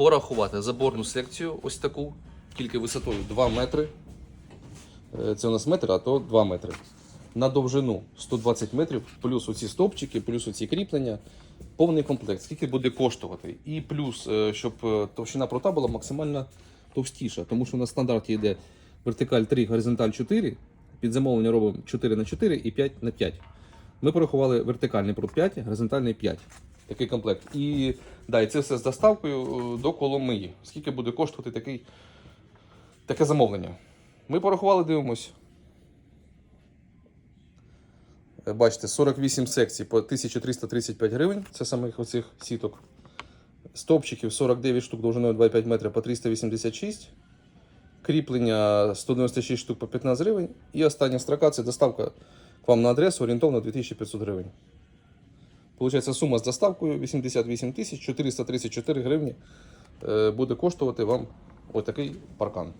порахувати заборну секцію, ось таку, тільки висотою 2 метри. Е, Це у нас метр, а то 2 метри. На довжину 120 метрів, плюс оці стовпчики, плюс оці кріплення. Повний комплект. Скільки буде коштувати? І плюс, е, щоб е, товщина прута була максимально товстіша, тому що на стандарті йде вертикаль 3, горизонталь 4. Під замовлення робимо 4 на 4 і 5 на 5. Ми порахували вертикальний прут 5, горизонтальний 5. Такий комплект. І, да, і це все з доставкою е, до Коломиї. Скільки буде коштувати такий, таке замовлення? Ми порахували, дивимось. Е, Бачите, 48 секцій по 1335 гривень. Це самих оцих сіток. Стовпчиків 49 штук довжиною 2,5 метра по 386. Кріплення 196 штук по 15 гривень. І остання строка це доставка к вам на адресу орієнтовно 2500 гривень. Получається сума з доставкою 88 тисяч 434 гривні е, буде коштувати вам отакий паркан.